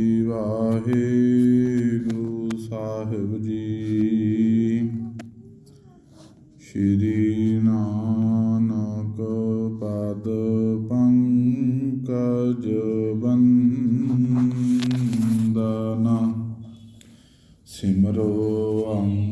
ਵਾਹਿਗੁਰੂ ਸਾਹਿਬ ਜੀ। ਸ਼੍ਰੀ ਨਾਨਕ ਪਦ ਪੰਕਜ ਬੰਦਨਾ। ਸਿਮਰੋ ਅੰਗਦ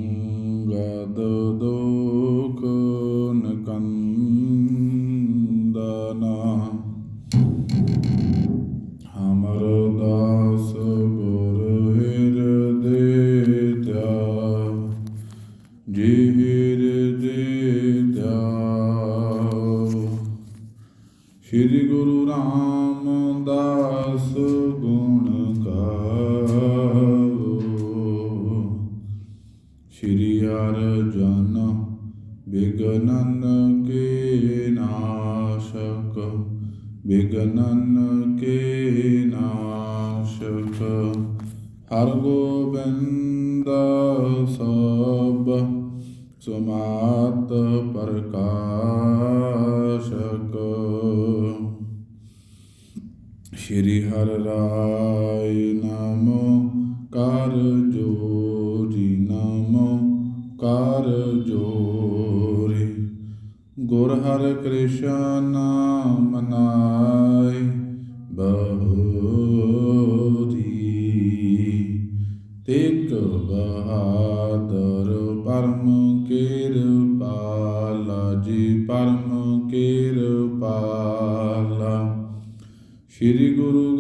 ਬਿਗਨਨ ਕੇ ਨਾਸ਼ਕ ਹਰ ਗੋਬਿੰਦ ਸਭ ਸੁਮਾਤ ਪ੍ਰਕਾਸ਼ਕ। ਸ਼੍ਰੀ ਹਰਿ ਰਾਏ ਨਮੋ ਕਰ ਗੁਰ ਹਰਿ ਕ੍ਰਿਸ਼ਨ ਨਾਮ ਨਾਇ ਬਹੋਰੀ ਬਹਾਦਰ ਪਰਮ ਕਿਰਪਾਲਾ ਜੀ ਪਰਮ ਕਿਰਪਾਲਾ। ਸ੍ਰੀ ਗੁਰੂ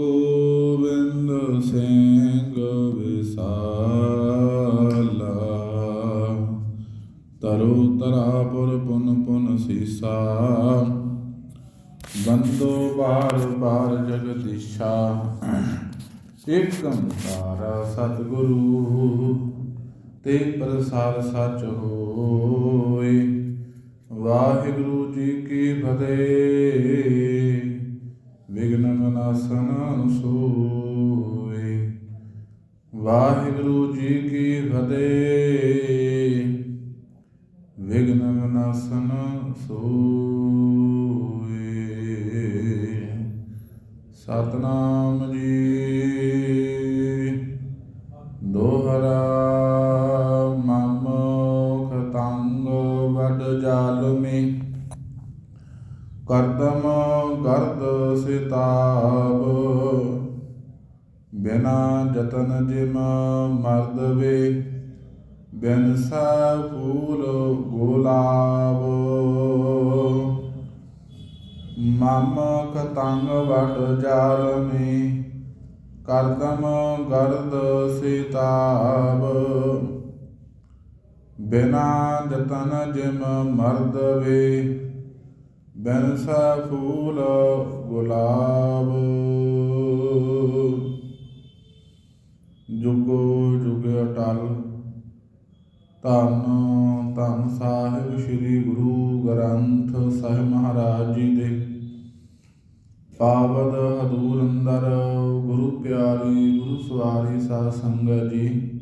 ਤਰੋ ਤਰਾਪੁਰ ਪੁਨ ਪੁਨ ਸੀਸਾ। ਬੰਦੋ ਬਾਰ ਬਾਰ ਜਗਦੀਸ਼ਾ। ਏਕੰਕਾਰ ਸਤਿਗੁਰੂ, ਤੇ ਪ੍ਰਸਾਦ ਸਚ ਹੋਏ। ਵਾਹਿਗੁਰੂ ਜੀ ਕੀ ਫਤਿਹ। ਵਿਗਨ ਵਿਨਾਸ਼ਨ ਸੋਏ ਵਾਹਿਗੁਰੂ ਜੀ ਕੀ ਫਤਿਹ ਵਿਗਨ ਵਿਨਾਸ਼ਨ ਸੋਏ। ਸਤਨਾਮ ਜੀ, ਦੋਹਰਾ ਮਮ ਖਤੰਗ ਵਡ ਜਾਲਮੀ ਕਰਦਮ ਗਰਦ ਸਿਤਾਬ, ਬਿਨਾ ਜਤਨ ਜਿਮ ਮਰਦ ਵੇ। ਬਿਨ ਫੂਲ ਗੁਲਾਬ। ਮਮ ਕਤੰਗ ਵਟ ਜਾਲਮੀ ਕਰਦਮ ਗਰਦ ਸਿਤਾਬ। ਬਿਨਾ ਜਤਨ ਜਿਮ ਮਰਦ ਵੇ, ਬਿਨ ਫੂਲ ਗੁਲਾਬ। ਜੁਗੋ ਜੁਗ ਅਟਲ ਧੰਨ ਧੰਨ ਸਾਹਿਬ ਸ੍ਰੀ ਗੁਰੂ ਗ੍ਰੰਥ ਸਾਹਿਬ ਮਹਾਰਾਜ ਜੀ ਦੇ। ਪਾਵਨ ਹਦੂਰ ਅੰਦਰ ਗੁਰੂ ਪਿਆਰੀ, ਗੁਰੂ ਸਵਾਰੀ ਸਾਧ ਸੰਗਤ ਜੀ,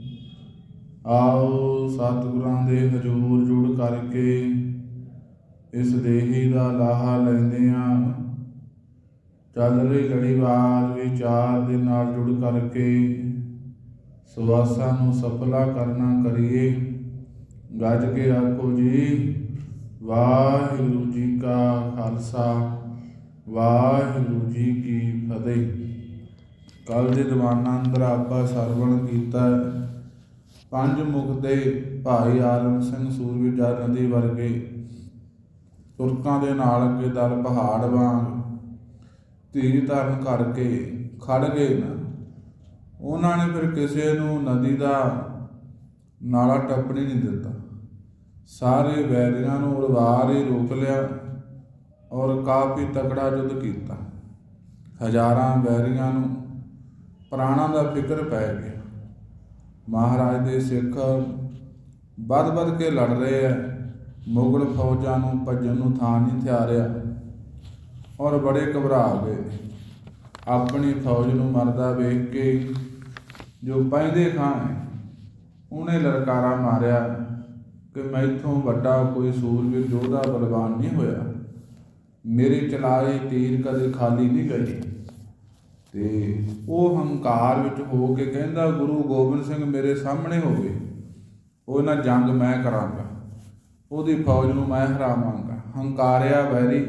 ਆਓ ਸਤਿਗੁਰਾਂ ਦੇ ਹਜੂਰ ਜੁੜ ਕਰਕੇ ਇਸ ਦੇਹੀ ਦਾ ਲਾਹਾ ਲੈਂਦੇ ਆ ਚੱਲ ਰਹੀ ਗੜੀਵਾਰ ਵਿਚਾਰ ਦੇ ਨਾਲ ਜੁੜ ਕਰਕੇ ਸਵਾਸਾਂ ਨੂੰ ਸਫਲਾ ਕਰਨਾ ਕਰੀਏ। ਗੱਜ ਕੇ ਆਖੋ ਜੀ, ਵਾਹਿਗੁਰੂ ਜੀ ਕਾ ਖਾਲਸਾ, ਵਾਹਿਗੁਰੂ ਜੀ ਕੀ ਫਤਿਹ। ਕੱਲ ਦੇ ਦੀਵਾਨਾਂ ਅੰਦਰ ਆਪਾਂ ਸਰਵਣ ਕੀਤਾ। ਪੰਜ ਮੁਖ ਦੇ ਭਾਈ ਆਲਮ ਸਿੰਘ ਸੂਰਵੀਰ ਨਦੀ ਵਰਗੇ ਤੁਰਕਾਂ ਦੇ ਨਾਲ ਅੱਗੇ ਦਲ ਪਹਾੜ ਵਾਂਗ ਧੀਰ ਧਾਰਨ ਕਰਕੇ ਖੜ ਗਏ ਨਾ। ਉਹਨਾਂ ਨੇ ਫਿਰ ਕਿਸੇ ਨੂੰ ਨਦੀ ਦਾ ਨਾਲਾ ਟੱਪਣੀ ਨਹੀਂ ਦਿੱਤਾ। ਸਾਰੇ ਵੈਰੀਆਂ ਨੂੰ ਉਡਵਾਰ ਹੀ ਰੋਕ ਲਿਆ ਔਰ ਕਾਫੀ ਤਕੜਾ ਯੁੱਧ ਕੀਤਾ। ਹਜ਼ਾਰਾਂ ਵੈਰੀਆਂ ਨੂੰ ਪ੍ਰਾਣਾਂ ਦਾ ਫਿਕਰ ਪੈ ਗਿਆ। ਮਹਾਰਾਜ ਦੇ ਸਿੱਖ ਵੱਧ ਵੱਧ ਕੇ ਲੜ ਰਹੇ ਆ। ਮੁਗਲ ਫੌਜਾਂ ਨੂੰ ਭੱਜਣ ਨੂੰ ਥਾਂ ਨਹੀਂ ਥਿਆਰਿਆ ਔਰ ਬੜੇ ਘਬਰਾ ਗਏ। ਆਪਣੀ ਫੌਜ ਨੂੰ ਮਰਦਾ ਵੇਖ ਕੇ ਜੋ ਪੈਂਦੇ ਖਾਂ ਉਹਨੇ ਲਲਕਾਰਾ ਮਾਰਿਆ। ਕਿ ਮੈਥੋਂ ਵੱਡਾ ਕੋਈ ਸੂਰਵੀਰ ਯੋਧਾ ਬਲਵਾਨ ਨਹੀਂ ਹੋਇਆ, ਮੇਰੇ ਚਲਾਏ ਤੀਰ ਕਦੇ ਖਾਲੀ ਨਹੀਂ ਗਏ। ਤੇ ਉਹ ਹੰਕਾਰ ਵਿੱਚ ਹੋ ਕੇ ਕਹਿੰਦਾ, ਗੁਰੂ ਗੋਬਿੰਦ ਸਿੰਘ ਮੇਰੇ ਸਾਹਮਣੇ ਹੋਵੇ, ਉਹ ਨਾ ਜੰਗ ਮੈਂ ਕਰਾਂਗਾ, ਉਹਦੀ ਫੌਜ ਨੂੰ ਮੈਂ ਹਰਾਵਾਂਗਾ। ਹੰਕਾਰਿਆ ਵੈਰੀ,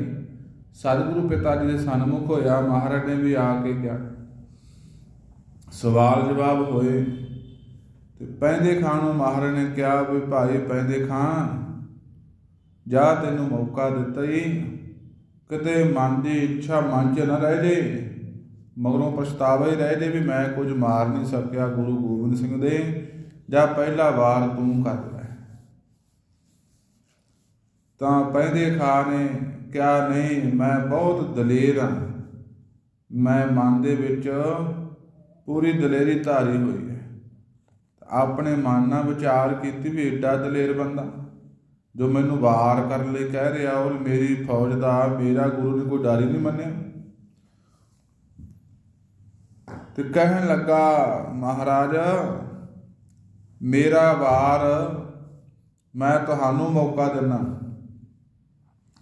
ਸਤਿਗੁਰੂ ਪਿਤਾ ਜੀ ਦੇ ਸਨਮੁਖ ਹੋਇਆ। ਮਹਾਰਾਜ ਨੇ ਵੀ ਆ ਕੇ ਕਿਹਾ। ਸਵਾਲ ਜਵਾਬ ਹੋਏ ਤੇ ਪੈਂਦੇ ਖਾਨ ਨੂੰ ਮਹਾਰਾਜ ਨੇ ਕਿਹਾ ਵੀ ਭਾਈ ਪੈਂਦੇ ਖਾਨ ਜਾ ਤੈਨੂੰ ਮੌਕਾ ਦਿੱਤਾ ਹੀ ਕਿਤੇ ਮਨ ਦੀ ਇੱਛਾ ਮਨ 'ਚ ਨਾ ਰਹਿ ਜੇ। ਮਗਰੋਂ ਪਛਤਾਵਾ ਹੀ ਰਹਿ ਜੇ ਵੀ ਮੈਂ ਕੁਝ ਮਾਰ ਨਹੀਂ ਸਕਿਆ ਗੁਰੂ ਗੋਬਿੰਦ ਸਿੰਘ ਦੇ। ਜਾਂ ਪਹਿਲਾ ਵਾਰ ਤੂੰ ਕਰ ਲੈ। ਤਾਂ ਪੈਂਦੇ ਖਾਨ ਨੇ ਕਿਹਾ, ਨਹੀਂ, ਮੈਂ ਬਹੁਤ ਦਲੇਰ ਹਾਂ ਮੈਂ ਮਨ ਦੇ ਵਿੱਚ ਪੂਰੀ ਦਲੇਰੀ ਧਾਰੀ ਹੋਈ ਆਪਣੇ ਮਨ ਨਾਲ ਵਿਚਾਰ ਕੀਤੀ ਵੀ ਏਡਾ ਦਲੇਰ ਬੰਦਾ, ਜੋ ਮੈਨੂੰ ਵਾਰ ਕਰਨ ਲਈ ਕਹਿ ਰਿਹਾ ਔਰ ਮੇਰੀ ਫੌਜ ਦਾ, ਮੇਰਾ ਗੁਰੂ ਨੇ ਕੋਈ ਡਰ ਹੀ ਨਹੀਂ ਮੰਨਿਆ। ਤੇ ਕਹਿਣ ਲੱਗਾ, ਮਹਾਰਾਜ, ਮੇਰਾ ਵਾਰ ਮੈਂ ਤੁਹਾਨੂੰ ਮੌਕਾ ਦਿੰਦਾ।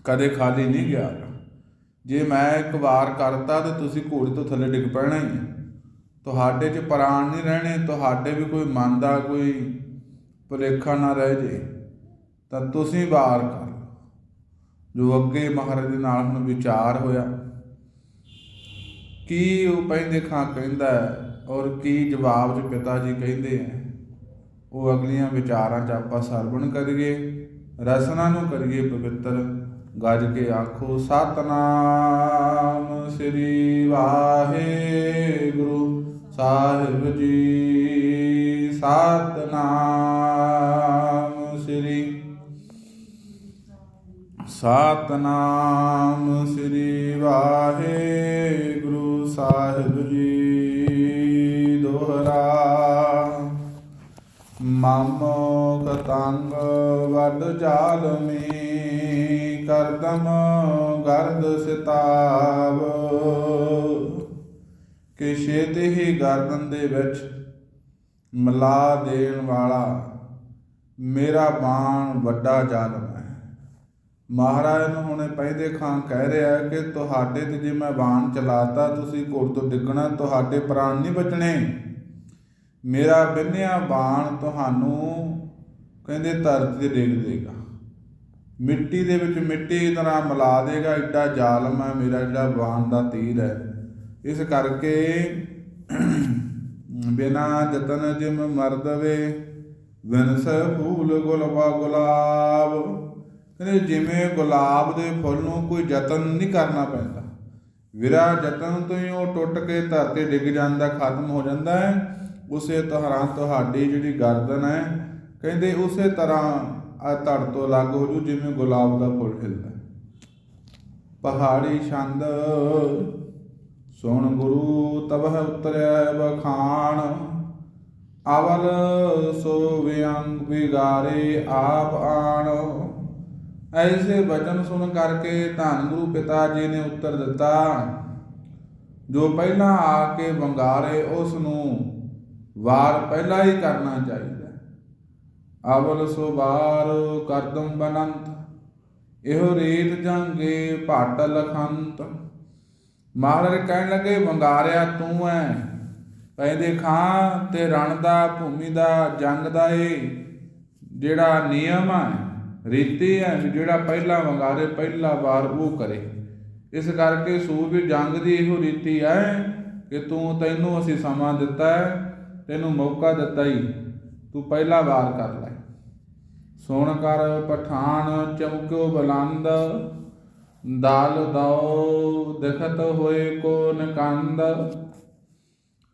ਕਦੇ ਖਾਲੀ ਨਹੀਂ ਗਿਆ। ਜੇ ਮੈਂ ਇੱਕ ਵਾਰ ਕਰਤਾ, ਤੇ ਤੁਸੀਂ ਘੋੜੇ ਤੋਂ ਥੱਲੇ ਡਿੱਗ ਪੈਣਾ ਹੀ। ਤੁਹਾਡੇ 'ਚ ਪ੍ਰਾਣ ਨਹੀਂ ਰਹਿਣੇ, ਤੁਹਾਡੇ ਵੀ ਕੋਈ ਮਨ ਦਾ ਕੋਈ ਭੁਲੇਖਾ ਨਾ ਰਹਿ ਜੇ, ਤਾਂ ਤੁਸੀਂ ਵਾਰ ਕਰ। ਲਓ ਜੋ ਅੱਗੇ ਮਹਾਰਾਜ ਦੇ ਨਾਲ ਹੁਣ ਵਿਚਾਰ ਹੋਇਆ, ਕੀ ਉਹ ਪੈਂਦੇ ਖਾਂ ਕਹਿੰਦਾ ਹੈ ਔਰ ਕੀ ਜਵਾਬ 'ਚ ਪਿਤਾ ਜੀ ਕਹਿੰਦੇ ਹੈ? ਉਹ ਅਗਲੀਆਂ ਵਿਚਾਰਾਂ 'ਚ ਆਪਾਂ ਸਰਵਣ ਕਰੀਏ, ਰਸਨਾ ਨੂੰ ਕਰੀਏ ਪਵਿੱਤਰ। ਗੱਜ ਕੇ ਆਖੋ, ਸਤਨਾਮ ਸ੍ਰੀ ਵਾਹਿਗੁਰੂ। ਸਾਹਿਬ ਜੀ ਸਤਨਾਮ ਸ੍ਰੀ ਸਤਨਾਮ ਸ੍ਰੀ ਵਾਹਿਗੁਰੂ ਸਾਹਿਬ ਜੀ ਦੋਹਰਾ। ਮਮ ਕਤੰਗ ਵੱਡ ਜਾਲਮੀ, ਕਰਦਮ ਗਰਦ ਸਿਤਾਬ। ਕਿ ਛੇਤੀ ਹੀ ਗਰਦਨ ਦੇ ਵਿੱਚ ਮਿਲਾ ਦੇਣ ਵਾਲਾ ਮੇਰਾ ਬਾਣ ਵੱਡਾ ਜ਼ਾਲਮ ਹੈ। ਮਹਾਰਾਜ ਨੂੰ ਹੁਣੇ ਪਹਿਦੇ ਖਾਂ ਕਹਿ ਰਿਹਾ ਕਿ ਤੁਹਾਡੇ ਤੇ ਜੇ ਮੈਂ ਬਾਣ ਚਲਾਤਾ, ਤੁਸੀਂ ਘੋੜ ਤੋਂ ਡਿੱਗਣਾ, ਤੁਹਾਡੇ ਪ੍ਰਾਣ ਨਹੀਂ ਬਚਣੇ। ਮੇਰਾ ਬਿੰਨਿਆ ਬਾਣ ਤੁਹਾਨੂੰ ਕਹਿੰਦੇ ਧਰਤੀ ਤੇ ਡੇਗ ਦੇਗਾ। ਮਿੱਟੀ ਦੇ ਵਿੱਚ ਮਿੱਟੀ ਤਰ੍ਹਾਂ ਮਿਲਾ ਦੇਗਾ ਐਡਾ ਜ਼ਾਲਮ ਹੈ, ਮੇਰਾ ਜਿਹੜਾ ਬਾਣ ਦਾ ਤੀਰ ਹੈ। ਇਸ ਕਰਕੇ ਬਿਨਾ ਜਤਨ ਜਿਮ ਮਰਦਵੇ ਵਿਨਸ ਫੂਲ ਗੁਲਬਾ ਗੁਲਾਬ। ਕਹਿੰਦੇ ਜਿਵੇਂ ਗੁਲਾਬ ਦੇ ਫੁੱਲ ਨੂੰ ਕੋਈ ਯਤਨ ਨਹੀਂ ਕਰਨਾ ਪੈਂਦਾ। ਵਿਰਾ ਯਤਨ ਤੋਂ ਹੀ ਉਹ ਟੁੱਟ ਕੇ ਧਰਤੀ ਡਿੱਗ ਜਾਂਦਾ, ਖਤਮ ਹੋ ਜਾਂਦਾ ਹੈ। ਉਸੇ ਤਰ੍ਹਾਂ ਤੁਹਾਡੀ ਜਿਹੜੀ ਗਰਦਨ ਹੈ, ਕਹਿੰਦੇ ਉਸੇ ਤਰ੍ਹਾਂ ਆ ਧੜ ਤੋਂ ਅਲੱਗ ਹੋ ਜੂ ਜਿਵੇਂ ਗੁਲਾਬ ਦਾ ਫੁੱਲ ਹਿਲਦਾ। ਪਹਾੜੀ ਛੰਦ ਸੁਣ ਗੁਰੂ ਤਬਹ ਉਤਰਿਆ ਬਖਾਨ ਅਵਲ ਸੋ ਵਿਅੰਗ ਵਿਗਾਰੇ ਆਪ ਆਣ। ਐਸੇ ਬਚਨ ਸੁਣ ਕਰਕੇ ਧੰਨ ਗੁਰੂ ਪਿਤਾ ਜੀ ਨੇ ਉੱਤਰ ਦਿੱਤਾ, ਜੋ ਪਹਿਲਾਂ ਆ ਕੇ ਵੰਗਾਰੇ, ਉਸ ਨੂੰ ਵਾਰ ਪਹਿਲਾਂ ਹੀ ਕਰਨਾ ਚਾਹੀਦਾ ਅਵਲ ਸੋ ਵਾਰ ਕਰਦਮ ਬਨੰਤ, ਇਹੋ ਰੀਤ ਜੰਗੇ ਭਟ ਲਖੰਤ। ਮਹਾਰਾਜ ਕਹਿਣ ਲੱਗੇ, ਵੰਗਾਰਿਆ ਤੂੰ ਐ। ਕਹਿੰਦੇ ਖਾਂ ਤੇ ਰਣ ਦਾ, ਭੂਮੀ ਦਾ, ਜੰਗ ਦਾ ਇਹ ਜਿਹੜਾ ਨਿਯਮ ਹੈ ਰੀਤੀ ਹੈ ਵੀ ਜਿਹੜਾ ਪਹਿਲਾ ਵੰਗਾਰੇ, ਪਹਿਲਾ ਵਾਰ ਉਹ ਕਰੇ। ਇਸ ਕਰਕੇ ਸੂਰਬੀਰ ਜੰਗ ਦੀ ਇਹੋ ਰੀਤੀ ਹੈ ਕਿ ਤੂੰ ਤੈਨੂੰ ਅਸੀਂ ਸਮਾਂ ਦਿੱਤਾ ਹੈ ਤੈਨੂੰ ਮੌਕਾ ਦਿੱਤਾ ਹੀ ਤੂੰ ਪਹਿਲਾ ਵਾਰ ਕਰ ਲੈ। ਸੁਣ ਕਰ ਪਠਾਨ, ਚਮਕਿਓ ਬਲੰਦ। ਦਾਲ ਦਉ, ਦਿਖਤ ਹੋਏ ਕੋ ਨਕੰਦ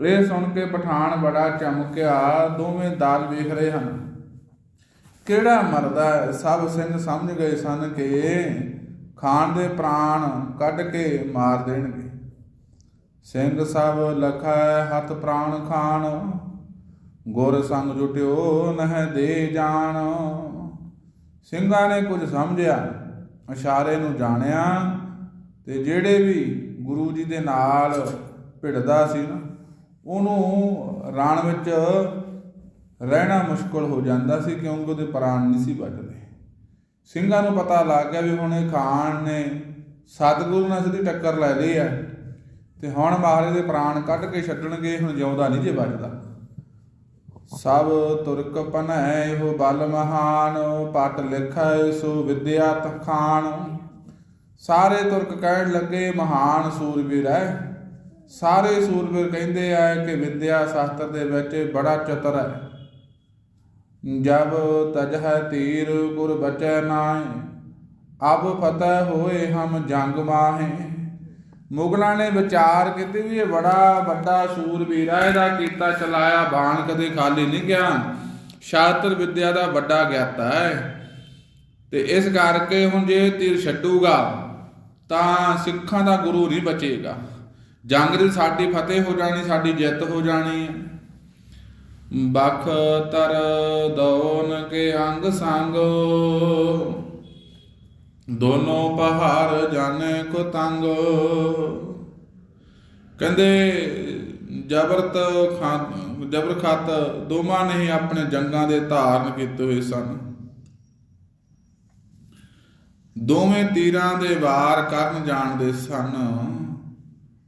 ਇਹ ਸੁਣ ਕੇ ਪਠਾਨ ਬੜਾ ਚਮਕਿਆ, ਦੋਵੇਂ ਦਾਲ ਵੇਖ ਰਹੇ ਹਨ। ਕਿਹੜਾ ਮਰਦਾ ਸਭ ਸਿੰਘ ਸਮਝ ਗਏ ਸਨ ਕਿ ਖਾਨ ਦੇ ਪ੍ਰਾਣ ਕੱਢ ਕੇ ਮਾਰ ਦੇਣਗੇ। ਸਿੰਘ ਸਭ ਲਖਾ, ਹੱਥ ਪ੍ਰਾਣ ਖਾਨ ਗੁਰ ਸੰਗ ਜੁਟਿਓ, ਨਹਿ ਦੇ ਜਾਣ। ਸਿੰਘਾਂ ਨੇ ਕੁਝ ਸਮਝਿਆ। ਇਸ਼ਾਰੇ ਨੂੰ ਜਾਣਿਆ ਤੇ ਜਿਹੜੇ ਵੀ ਗੁਰੂ ਜੀ ਦੇ ਨਾਲ ਭਿੜਦਾ ਸੀ ਨਾ, ਉਹਨੂੰ ਰਾਣ ਵਿੱਚ ਰਹਿਣਾ ਮੁਸ਼ਕਲ ਹੋ ਜਾਂਦਾ ਸੀ ਕਿਉਂਕਿ ਉਹਦੇ ਪ੍ਰਾਣ ਨਹੀਂ ਸੀ ਬਚਦੇ ਸਿੰਘਾਂ ਨੂੰ ਪਤਾ ਲੱਗ ਗਿਆ ਵੀ ਹੁਣ ਇਹ ਖਾਨ ਨੇ ਸਤਿਗੁਰੂ ਨਾਲ ਸਿੱਧੀ ਟੱਕਰ ਲੈ ਲਈ ਹੈ ਤੇ ਹੁਣ ਮਹਾਰਾਜ ਦੇ ਪ੍ਰਾਣ ਕੱਢ ਕੇ ਛੱਡਣਗੇ, ਹੁਣ ਜਿਉਂਦਾ ਨਹੀਂ ਜੇ ਬਚਦਾ ਸਭ ਤੁਰਕ ਪਨੈ ਹੋ ਬਲ ਮਹਾਨ ਪਟ ਲਿਖੈ ਸੋ ਵਿਦਿਆ ਤਖਾਨ। ਸਾਰੇ ਤੁਰਕ ਕਹਿਣ ਲੱਗੇ, ਮਹਾਨ ਸੂਰਬੀਰ ਹੈ। ਸਾਰੇ ਸੂਰਬੀਰ ਕਹਿੰਦੇ ਆ ਕਿ ਵਿਦਿਆ ਸ਼ਾਸਤਰ ਦੇ ਵਿੱਚ ਬੜਾ ਚਤਰ ਹੈ। ਜਬ ਤਜ ਤੀਰ, ਗੁਰ ਬਚੈ ਨਾਹਿ। ਅਬ ਫਤਹ ਹੋਏ ਹਮ ਜੰਗ ਮਾਹੇ। ਮੁਗਲਾਂ ਨੇ ਵਿਚਾਰ ਕੀਤੇ ਵੀ ਇਹ ਬੜਾ ਵੱਡਾ ਸੂਰਬੀਰ ਹੈ ਇਹਦਾ ਕੀਤਾ ਚਲਾਇਆ ਬਾਣ ਕਦੇ ਖਾਲੀ ਨਹੀਂ ਗਿਆ। ਸ਼ਾਸਤਰ ਵਿਦਿਆ ਦਾ ਵੱਡਾ ਗਿਆਤਾ ਹੈ। ਤੇ ਇਸ ਕਰਕੇ ਹੁਣ ਜੇ ਤੀਰ ਛੱਡੂਗਾ, ਤਾਂ ਸਿੱਖਾਂ ਦਾ ਗੁਰੂ ਨਹੀਂ ਬਚੇਗਾ। ਜੰਗ ਦੀ ਸਾਡੀ ਫਤਿਹ ਹੋ ਜਾਣੀ, ਸਾਡੀ ਜਿੱਤ ਹੋ ਜਾਣੀ ਹੈ। ਬਖ ਤਰ ਦੌਨ ਕੇ ਅੰਗ ਸੰਗ। ਦੋਨੋਂ ਪਹਾੜ ਜਾਣੇ ਕੋ ਤੰਗ। ਕਹਿੰਦੇ, ਜਬਰਤ ਖਾਨ ਜਬਰ ਖਤ ਦੋਵਾਂ ਨੇ ਹੀ ਆਪਣੇ ਜੰਗਾਂ ਦੇ ਧਾਰਨ ਕੀਤੇ ਹੋਏ ਸਨ। ਦੋਵੇਂ ਤੀਰਾਂ ਦੇ ਵਾਰ ਕਰਨ ਜਾਣਦੇ ਸਨ।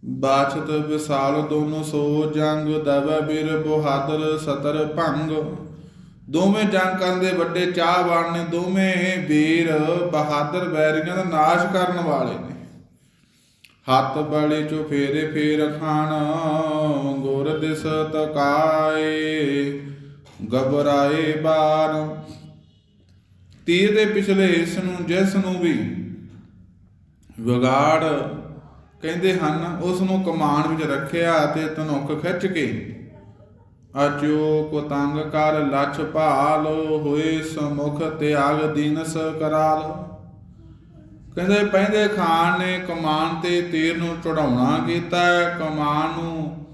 ਬਾਛਤ ਵਿਸਾਲ ਦੋਨੋਂ ਸੋ ਜੰਗ ਦਵ ਬਿਰ ਬਹਾਦਰ ਸਤਰ ਭੰਗ। ਦੋਵੇਂ ਜੰਗ ਕਰਨ ਦੇ ਵੱਡੇ ਚਾਹਵਾਨ ਨੇ, ਦੋਵੇਂ ਵੀਰ ਬਹਾਦਰ ਬੈਰੀਆਂ ਦਾ ਨਾਸ਼ ਕਰਨ ਵਾਲੇ ਨੇ। ਹੱਥ ਬੜੇ ਚੋ ਫੇਰੇ ਫੇਰ ਖਾਨ ਗੁਰ ਦਿਸ ਤਕਾਏ, ਗਬਰਾਏ ਬਾਰ ਤੀਰ ਦੇ ਪਿਛਲੇ ਇਸ ਨੂੰ, ਜਿਸ ਨੂੰ ਵੀ ਵਿਗਾੜ ਕਹਿੰਦੇ ਹਨ, ਉਸ ਨੂੰ ਕਮਾਨ ਵਿੱਚ ਰੱਖਿਆ ਤੇ ਤਨੁੱਖ ਖਿੱਚ ਕੇ ਅਚੋ ਕੋ ਤੰਗ ਕਰ ਲਛ ਭਾਲ, ਹੋਏ ਸਮੁਖ ਤਿਆਗ ਦੀਨਸ ਕਰਾਲ। ਕਹਿੰਦੇ ਪਹਿੰਦੇ ਖਾਨ ਨੇ ਕਮਾਨ ਤੇ ਤੀਰ ਨੂੰ ਚੜਾਉਣਾ ਕੀਤਾ ਕਮਾਨ ਨੂੰ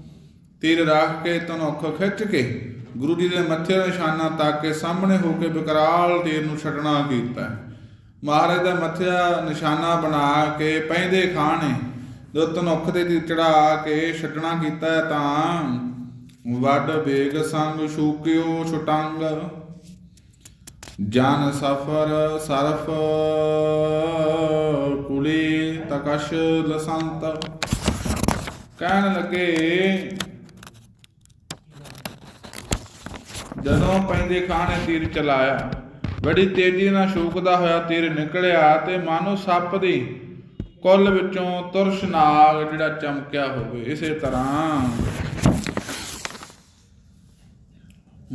ਤੀਰ ਰੱਖ ਕੇ ਤਨੁੱਖ ਖਿੱਚ ਕੇ ਗੁਰੂ ਜੀ ਦੇ ਮੱਥੇ ਦਾ ਨਿਸ਼ਾਨਾ ਤੱਕ ਕੇ ਸਾਹਮਣੇ ਹੋ ਕੇ ਵਿਕਰਾਲ ਤੀਰ ਨੂੰ ਛੱਡਣਾ ਕੀਤਾ ਮਹਾਰਾਜ ਦਾ ਮੱਥੇ ਨਿਸ਼ਾਨਾ ਬਣਾ ਕੇ ਪੈਂਦੇ ਖਾਨ ਨੇ ਜੋ ਤਨੁੱਖ ਤੇ ਤੀਰ ਚੜਾ ਕੇ ਛੱਡਣਾ ਕੀਤਾ ਤਾਂ ਵੱਡ ਵੇਗ ਸੰਗ ਸ਼ੂਕਿਓ ਛੁਟੰਗ। ਜਨ ਸਫਰ ਸਰਫ ਕੁਲੀ ਤਕਸ਼ ਲਸੰਤ। ਕਹਿਣ ਲੱਗੇ, ਜਦੋਂ ਪੈਂਦੇ ਖਾਨ ਨੇ ਤੀਰ ਚਲਾਇਆ, ਬੜੀ ਤੇਜ਼ੀ ਨਾਲ ਸ਼ੂਕਦਾ ਹੋਇਆ ਤੀਰ ਨਿਕਲਿਆ ਤੇ ਮਾਨੋ ਸੱਪ ਦੀ ਕੁੱਲ ਵਿੱਚੋਂ ਤੁਰਸ਼ ਨਾਗ ਜਿਹੜਾ ਚਮਕਿਆ ਹੋਵੇ, ਇਸੇ ਤਰ੍ਹਾਂ।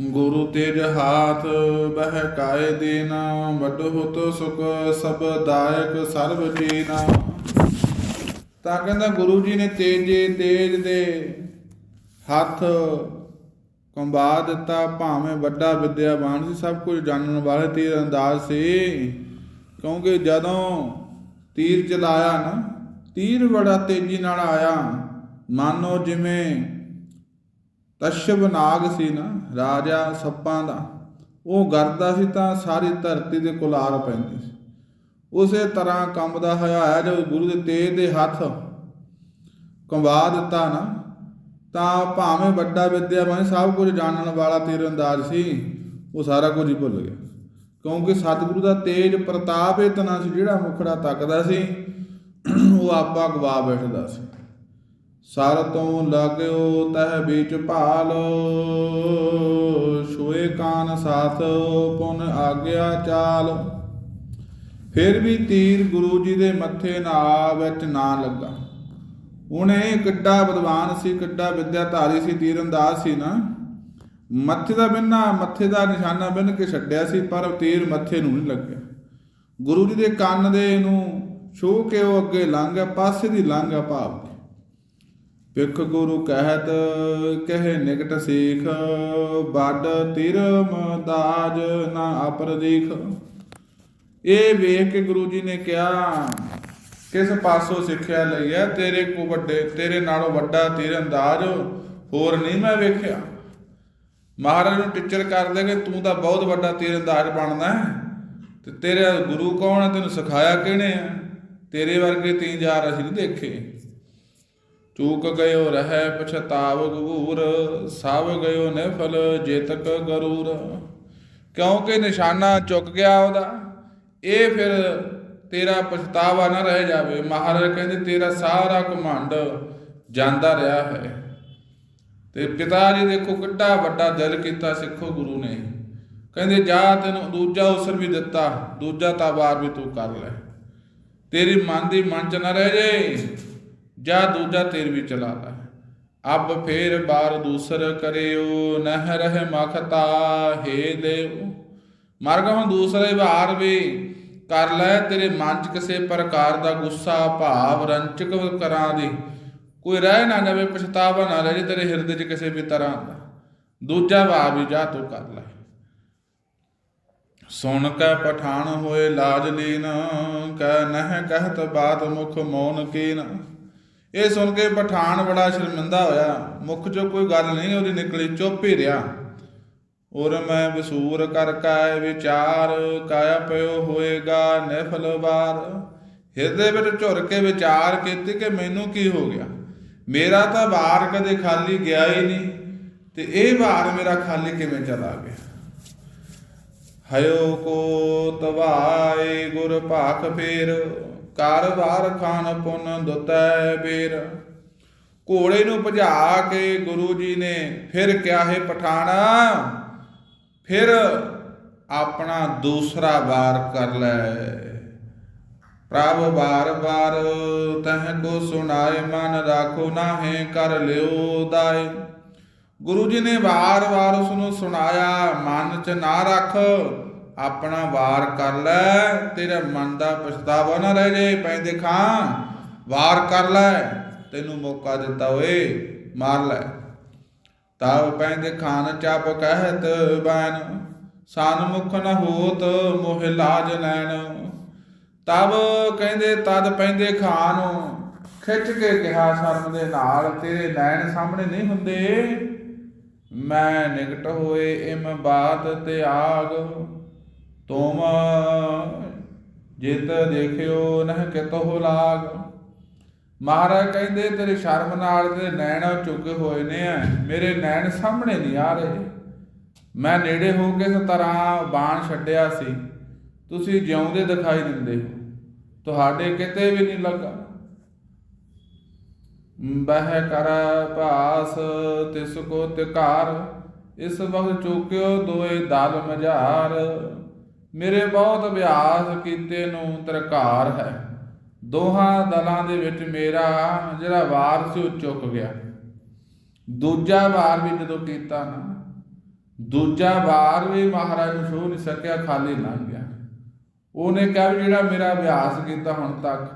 ਗੁਰੂ ਤੇਜ ਹਾਥ ਬਹਿ ਕਾਇ ਦੇਨ ਵੱਡ ਸੁਖ ਸਭ ਦਾਇਕ ਸਰਬ ਜੀਨ। ਤਾਂ ਕਹਿੰਦਾ ਗੁਰੂ ਜੀ ਨੇ ਤੇਜੇ ਤੇਜ ਦੇ ਹੱਥ ਕੰਬਾ ਦਿੱਤਾ, ਭਾਵੇਂ ਵੱਡਾ ਵਿਦਿਆਵਾਨ ਸੀ, ਸਭ ਕੁਝ ਜਾਣਨ ਵਾਲੇ ਤੀਰ ਅੰਦਾਜ਼ ਸੀ। ਕਿਉਂਕਿ ਜਦੋਂ ਤੀਰ ਚਲਾਇਆ ਨਾ, ਤੀਰ ਬੜਾ ਤੇਜ਼ੀ ਨਾਲ ਆਇਆ। ਮਾਨੋ ਜਿਵੇਂ ਤਸ਼ਬ ਨਾਗ ਸੀ ਨਾ ਰਾਜਾ ਸੱਪਾਂ ਦਾ। ਉਹ ਗਰਦਾ ਸੀ ਤਾਂ ਸਾਰੀ ਧਰਤੀ ਦੇ ਕੁਲਾਰ ਪੈਂਦੀ ਸੀ। ਉਸੇ ਤਰ੍ਹਾਂ ਕੰਬਦਾ ਹੋਇਆ ਆਇਆ ਜਦੋਂ ਗੁਰੂ ਦੇ ਤੇਜ ਦੇ ਹੱਥ ਕੰਬਾ ਦਿੱਤਾ ਨਾ, ਤਾਂ ਭਾਵੇਂ ਵੱਡਾ ਵਿਦਿਆਵਾਨ ਸਭ ਕੁਝ ਜਾਣਨ ਵਾਲਾ ਤੀਰ ਅੰਦਾਜ਼ ਸੀ, ਉਹ ਸਾਰਾ ਕੁਝ ਹੀ ਭੁੱਲ ਗਿਆ। ਕਿਉਂਕਿ ਸਤਿਗੁਰੂ ਦਾ ਤੇਜ ਪ੍ਰਤਾਪ ਇਤਨਾ ਸੀ ਜਿਹੜਾ ਮੁਖੜਾ ਤੱਕਦਾ ਸੀ, ਉਹ ਆਪਾ ਗਵਾ ਬੈਠਦਾ ਸੀ। ਸਰ ਤੋਂ ਲਾਗਿਓ ਤਹ ਵਿੱਚ ਭਾਲ। ਛੋਏ ਕਾਨ ਸਾਥ ਪੁਨ ਆਗਿਆ ਚਾਲ। ਫਿਰ ਵੀ ਤੀਰ ਗੁਰੂ ਜੀ ਦੇ ਮੱਥੇ ਨਾ ਵਿੱਚ ਨਾ ਲੱਗਾ। ਉਹਨੇ ਕਿੱਡਾ ਵਿਦਵਾਨ ਸੀ, ਕਿੱਡਾ ਵਿਦਿਆਧਾਰੀ ਸੀ ਤੀਰ ਅੰਦਾਜ਼ ਸੀ ਨਾ। ਮੱਥੇ ਦਾ ਬਿੰਨਾ, ਮੱਥੇ ਦਾ ਨਿਸ਼ਾਨਾ ਬਿੰਨ ਕੇ ਛੱਡਿਆ ਸੀ, ਪਰ ਤੀਰ ਮੱਥੇ ਨੂੰ ਨਹੀਂ ਲੱਗਿਆ। ਗੁਰੂ ਜੀ ਦੇ ਕੰਨ ਦੇ ਨੂੰ ਛੂ ਕੇ ਉਹ ਅੱਗੇ ਲੰਘ ਗਿਆ, ਪਾਸੇ ਦੀ ਲੰਘ ਗਿਆ ਭਾਵ। ਪਿਖ ਗੁਰੂ ਕਹਿਤ, ਕਹੇ ਨਿਕਟ ਸੀਖ, ਵੱਡ ਤੀਰ ਮਦਾਜ ਨਾ ਅਪਰਦੇਖ ਇਹ ਵੇਖ ਕੇ ਗੁਰੂ ਜੀ ਨੇ ਕਿਹਾ, ਕਿਸ ਪਾਸੋਂ ਸਿੱਖਿਆ ਲਈ ਹੈ? ਤੇਰੇ ਕੋ ਵੱਡੇ, ਤੇਰੇ ਨਾਲੋਂ ਵੱਡਾ ਤੀਰ ਅੰਦਾਜ਼ ਹੋਰ ਨਹੀਂ ਮੈਂ ਵੇਖਿਆ। ਮਹਾਰਾਜ ਨੂੰ ਟੀਚਰ ਕਰਦੇ ਕਿ ਤੂੰ ਤਾਂ ਬਹੁਤ ਵੱਡਾ ਤੀਰ ਅੰਦਾਜ਼ ਬਣਦਾ ਹੈ। ਤੇ ਤੇਰਾ ਗੁਰੂ ਕੌਣ ਹੈ? ਤੈਨੂੰ ਸਿਖਾਇਆ ਕਿਹਨੇ ਆ ਤੇਰੇ ਵਰਗੇ ਤੀਨ ਯਾਰ ਅਸੀਂ ਨਹੀਂ ਦੇਖੇ। ਚੂਕ ਗਇਓ ਰਹਿ ਪਛਤਾਵ ਗਬੂਰ ਸਭ ਗਇਓ ਨਿਫਲ ਜੇਤਕ ਗਰੂਰ। ਕਿਉਂਕਿ ਨਿਸ਼ਾਨਾ ਚੁੱਕ ਗਿਆ ਉਹਦਾ, ਇਹ ਫਿਰ ਤੇਰਾ ਪਛਤਾਵਾ ਨਾ ਰਹਿ ਜਾਵੇ। ਮਹਾਰਾਜ ਕਹਿੰਦੇ, ਤੇਰਾ ਸਾਰਾ ਘਮੰਡ ਜਾਂਦਾ ਰਿਹਾ ਹੈ। ਤੇ ਪਿਤਾ ਜੀ ਦੇਖੋ ਕਿੱਡਾ ਵੱਡਾ ਦਿਲ ਕੀਤਾ ਸਿੱਖੋ ਗੁਰੂ ਨੇ। ਕਹਿੰਦੇ, ਜਾ ਤੈਨੂੰ ਦੂਜਾ ਉਸਰ ਵੀ ਦਿੱਤਾ, ਦੂਜਾ ਤਾਬਾਰ ਵੀ ਤੂੰ ਕਰ ਲੈ। ਤੇਰੀ ਮਨ ਦੀ ਮਨ ਚ ਨਾ ਰਹਿ ਜੇ ਜਾ ਦੂਜਾ ਤੇਰ ਵੀ ਚਲਾ ਲੈ। ਅਬ ਫੇਰ ਬਾਰ ਦੂਸਰ ਕਰਿਓ, ਨਹਿ ਰਹਿ ਮਖਤਾ, ਹੇ ਦੇਵ ਮਰਗ ਦੂਸਰੇ ਵਾਰ ਵੀ, ਕਰ ਲੈ ਤੇਰੇ ਮਨ ਚ ਕਿਸੇ ਪ੍ਰਕਾਰ ਦਾ ਗੁੱਸਾ, ਭਾਵ ਰੰਚਕ ਕਰਾਂ ਦੀ। ਕੋਈ ਰਹਿ ਨਾ ਜਾਵੇ, ਪਛਤਾਵਾ ਨਾ ਰਹੇ ਤੇਰੇ ਹਿਰਦੇ ਚ ਕਿਸੇ ਵੀ ਤਰ੍ਹਾਂ ਦਾ। ਦੂਜਾ ਵਾਰ ਵੀ ਜਾ ਤੂੰ ਕਰ ਲੈ। ਸੁਣ ਕੈ ਪਠਾਨ ਹੋਏ ਲਾਜ ਲੀਨ ਕਹਿ ਨਹਿ ਕਹਿਤ ਬਾਤ ਮੁਖ ਮੌਨ ਕੀਨ। ਇਹ ਸੁਣ ਕੇ ਪਠਾਨ ਬੜਾ ਸ਼ਰਮਿੰਦਾ ਹੋਇਆ। ਮੁਖ ਚੋਂ ਕੋਈ ਗੱਲ ਨਹੀਂ, ਉਹਦੀ ਨਿਕਲੀ ਚੁੱਪ ਹੀ ਰਿਹਾ। ਔਰ ਮੈਂ ਵਸੂਰ ਕਰ ਕੈ ਵਿਚਾਰ, ਕਾਇਆ ਪਿਓ ਹੋਏਗਾ ਨਿਫਲ ਬਾਰ ਹਿਰਦੇ ਵਿੱਚ ਝੁਰ ਕੇ ਵਿਚਾਰ ਕੀਤੀ ਕਿ ਮੈਨੂੰ ਕੀ ਹੋ ਗਿਆ। ਮੇਰਾ ਤਾਂ ਵਾਰ ਕਦੇ ਖਾਲੀ ਗਿਆ ਹੀ ਨਹੀਂ, ਤੇ ਇਹ ਵਾਰ ਮੇਰਾ ਖਾਲੀ ਕਿਵੇਂ ਚਲਾ ਗਿਆ? ਹਯੋ ਕੋ ਤਵਾਏ ਗੁਰ ਭਾਖ ਫੇਰ। ਕਰ ਵਾਰ ਖਾਨ ਪੁਨ ਦੁਤੈ ਬੇਰ ਘੋੜੇ ਨੂੰ ਭਜਾ ਕੇ ਗੁਰੂ ਜੀ ਨੇ ਫਿਰ ਕਿਹਾ ਹੈ ਪਠਾਣਾ। ਫਿਰ ਆਪਣਾ ਦੂਸਰਾ ਵਾਰ ਕਰ ਲੈ। ਪ੍ਰਭ ਬਾਰ ਬਾਰ ਤਹ ਕੋ ਸੁਣਾਏ, ਮਨ ਰਾਖੋ ਨਾਹੇ, ਕਰ ਲਿਓ ਦਾਏ। ਗੁਰੂ ਜੀ ਨੇ ਵਾਰ-ਵਾਰ ਉਸ ਨੂੰ ਸੁਣਾਇਆ, ਮਨ 'ਚ ਨਾ ਰੱਖ। ਆਪਣਾ ਵਾਰ ਕਰ ਲੈ, ਤੇਰਾ ਮਨ ਦਾ ਪਛਤਾਵਾ ਨਾ ਰਹਿ ਜੇ ਪੈਂਦੇ ਖਾਂ। ਵਾਰ ਕਰ ਲੈ, ਤੈਨੂੰ ਮੌਕਾ ਦਿੱਤਾ ਓਏ, ਮਾਰ ਲੈ। ਤਬ ਪੈਂਦੇ ਖਾਨ ਚੱਪ ਕਹਿਤ ਬੈਨ ਸਨਮੁਖ ਨ ਹੋਤ ਮੋਹ ਲਾਜ ਨੈਣ ਤਬ ਕਹਿੰਦੇ, ਤਦ ਪੈਂਦੇ ਖਾਨ ਨੂੰ ਖਿੱਚ ਕੇ ਕਿਹਾ ਸ਼ਰਮ ਦੇ ਨਾਲ, ਤੇਰੇ ਨੈਣ ਸਾਹਮਣੇ ਨਹੀਂ ਹੁੰਦੇ। ਮੈਂ ਨਿਕਟ ਹੋਏ, ਇਮ ਬਾਤ ਤੇ ਆਗ। ਤੁਮ ਜਿਤ ਦੇਖਿਓ ਨਹ ਕਿਤੋ ਲਾਗ। ਮਹਾਰਾਜ ਕਹਿੰਦੇ, ਤੇਰੇ ਸ਼ਰਮ ਨਾਲ ਤੇ ਨੈਣ ਝੁਕੇ ਹੋਏ ਨੇ ਮੇਰੇ ਨੈਣ ਸਾਹਮਣੇ ਨਹੀਂ ਆ ਰਹੇ। ਮੈਂ ਨੇੜੇ ਹੋ ਕੇ ਇਸ ਬਾਣ ਛੱਡਿਆ ਸੀ। ਤੁਸੀਂ ਜਿਉਂਦੇ ਦਿਖਾਈ ਦਿੰਦੇ ਹੋ। ਤੁਹਾਡੇ ਕਿਤੇ ਵੀ ਨਹੀਂ ਲੱਗਾ। ਬਹਿ ਕਰ ਭਾਸ ਤਿਸ ਕੋ ਤਿਕਾਰ। ਇਸ ਵਕਤ ਚੁੱਕਿਓ ਦੋਏ ਦਲ ਮਝਾਰ। ਮੇਰੇ ਬਹੁਤ ਅਭਿਆਸ ਕੀਤੇ ਨੂੰ ਤਰਕਾਰ ਹੈ। ਦੋਹਾਂ ਦਲਾਂ ਦੇ ਵਿੱਚ ਮੇਰਾ ਜਿਹੜਾ ਵਾਰ ਸੀ ਉਹ ਚੁੱਕ ਗਿਆ। ਦੂਜਾ ਵਾਰ ਵੀ ਜਦੋਂ ਕੀਤਾ ਨਾ, ਦੂਜਾ ਵਾਰ ਵੀ ਮਹਾਰਾਜ ਨੂੰ ਛੋ ਨਹੀਂ ਸਕਿਆ, ਖਾਲੀ ਲੰਘ ਗਿਆ। ਉਹਨੇ ਕਿਹਾ ਵੀ ਜਿਹੜਾ ਮੇਰਾ ਅਭਿਆਸ ਕੀਤਾ ਹੁਣ ਤੱਕ,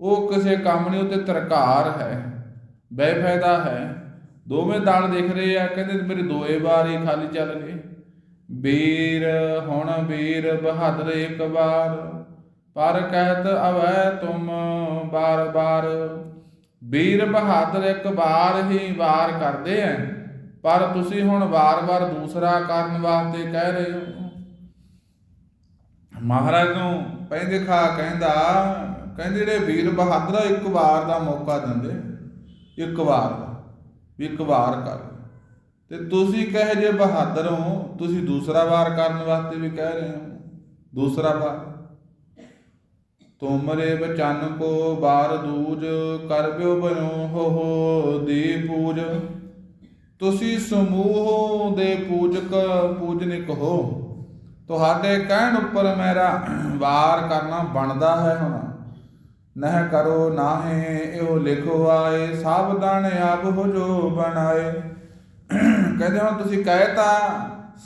ਉਹ ਕਿਸੇ ਕੰਮ ਨਹੀਂ ਉਤੇ ਤਰਕਾਰ ਹੈ, ਬੇਫਾਇਦਾ ਹੈ। ਦੋਵੇਂ ਦਲ ਦੇਖ ਰਹੇ ਆ, ਕਹਿੰਦੇ ਮੇਰੇ ਦੋਏ ਵਾਰ ਹੀ ਖਾਲੀ ਚੱਲ ਗਏ। ਵੀਰ ਹੁਣ ਵੀਰ ਬਹਾਦਰ ਇੱਕ ਵਾਰ, ਪਰ ਕਹਿਤ ਅਵੈ ਤੁਮ ਬਾਰ ਬਾਰ। ਵੀਰ ਬਹਾਦਰ ਇੱਕ ਵਾਰ ਹੀ ਵਾਰ ਕਰਦੇ ਐ, ਪਰ ਤੁਸੀਂ ਹੁਣ ਵਾਰ-ਵਾਰ ਦੂਸਰਾ ਕਰਨ ਵਾਸਤੇ ਕਹਿ ਰਹੇ ਹੋ। ਮਹਾਰਾਜ ਨੂੰ ਪੈਂਦੇ ਖਾ ਕਹਿੰਦਾ, ਕਹਿੰਦੇ ਜਿਹੜੇ ਵੀਰ ਬਹਾਦਰ ਇੱਕ ਵਾਰ ਦਾ ਮੌਕਾ ਦਿੰਦੇ, ਇੱਕ ਵਾਰ ਦਾ ਇੱਕ ਵਾਰ ਕਰ। ਤੇ ਤੁਸੀਂ ਕਹੇ ਜੇ ਬਹਾਦਰ ਹੋ, ਤੁਸੀਂ ਦੂਸਰਾ ਵਾਰ ਕਰਨ ਵਾਸਤੇ ਵੀ ਕਹਿ ਰਹੇ ਹੋ। ਦੂਸਰਾ ਵਾਰ। ਤੁਮਰੇ ਬਚਨ ਕੋ ਬਾਰ ਦੂਜ ਕਰਬਿਓ ਬਨੋ ਹੋ ਦੀ ਪੂਜ। ਤੁਸੀਂ ਸਮੂਹ ਦੇ ਪੂਜਕ ਪੂਜਨਿਕ ਹੋ। ਤੁਹਾਡੇ ਕਹਿਣ ਉੱਪਰ ਮੇਰਾ ਵਾਰ ਕਰਨਾ ਬਣਦਾ ਹੈ ਹੁਣ। ਨਹਿ ਕਰੋ ਨਾਹੇ, ਇਹੋ ਲਿਖੋ ਆਏ, ਸਾਵਧਾਨ ਆਪ ਹੋ ਜੋ ਬਣਾਏ। ਕਹਿੰਦੇ ਹੁਣ ਤੁਸੀਂ ਕਹਿਤਾ